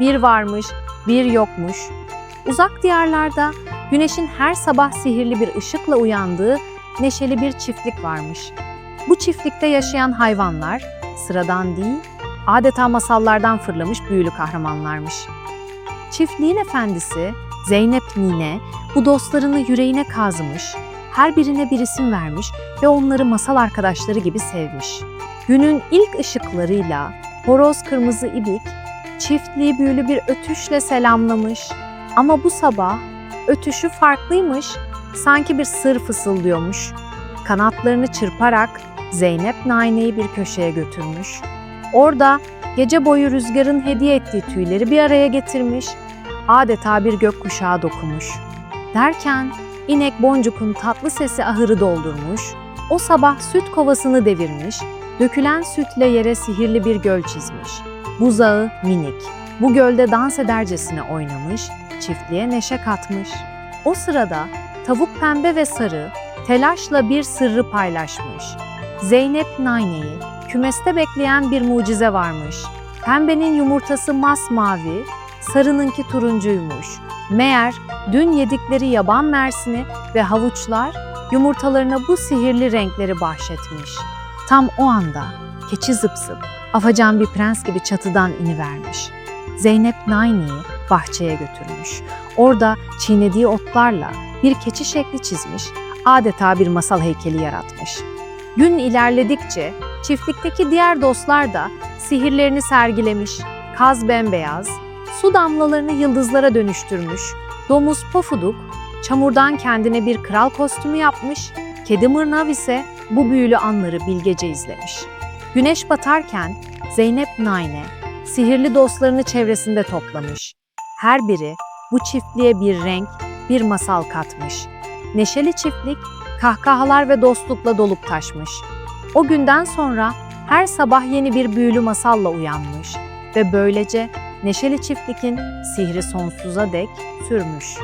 bir varmış, bir yokmuş. Uzak diyarlarda güneşin her sabah sihirli bir ışıkla uyandığı neşeli bir çiftlik varmış. Bu çiftlikte yaşayan hayvanlar sıradan değil, adeta masallardan fırlamış büyülü kahramanlarmış. Çiftliğin efendisi Zeynep Nine bu dostlarını yüreğine kazımış, her birine bir isim vermiş ve onları masal arkadaşları gibi sevmiş. Günün ilk ışıklarıyla horoz kırmızı ibik çiftliği büyülü bir ötüşle selamlamış. Ama bu sabah ötüşü farklıymış, sanki bir sır fısıldıyormuş. Kanatlarını çırparak Zeynep Naine'yi bir köşeye götürmüş. Orada gece boyu rüzgarın hediye ettiği tüyleri bir araya getirmiş, adeta bir gökkuşağı dokumuş. Derken inek boncukun tatlı sesi ahırı doldurmuş, o sabah süt kovasını devirmiş, dökülen sütle yere sihirli bir göl çizmiş. Buzağı minik, bu gölde dans edercesine oynamış, çiftliğe neşe katmış. O sırada tavuk pembe ve sarı telaşla bir sırrı paylaşmış. Zeynep Naine'yi kümeste bekleyen bir mucize varmış. Pembenin yumurtası masmavi, sarınınki turuncuymuş. Meğer dün yedikleri yaban mersini ve havuçlar yumurtalarına bu sihirli renkleri bahşetmiş. Tam o anda keçi zıp zıp, afacan bir prens gibi çatıdan inivermiş. Zeynep Naine'yi bahçeye götürmüş. Orada çiğnediği otlarla bir keçi şekli çizmiş, adeta bir masal heykeli yaratmış. Gün ilerledikçe çiftlikteki diğer dostlar da sihirlerini sergilemiş. Kaz bembeyaz, su damlalarını yıldızlara dönüştürmüş. Domuz pofuduk çamurdan kendine bir kral kostümü yapmış. Kedi mırnav ise bu büyülü anları bilgece izlemiş. Güneş batarken Zeynep Naine sihirli dostlarını çevresinde toplamış. Her biri bu çiftliğe bir renk, bir masal katmış. Neşeli çiftlik kahkahalar ve dostlukla dolup taşmış. O günden sonra her sabah yeni bir büyülü masalla uyanmış ve böylece neşeli çiftlikin sihri sonsuza dek sürmüş.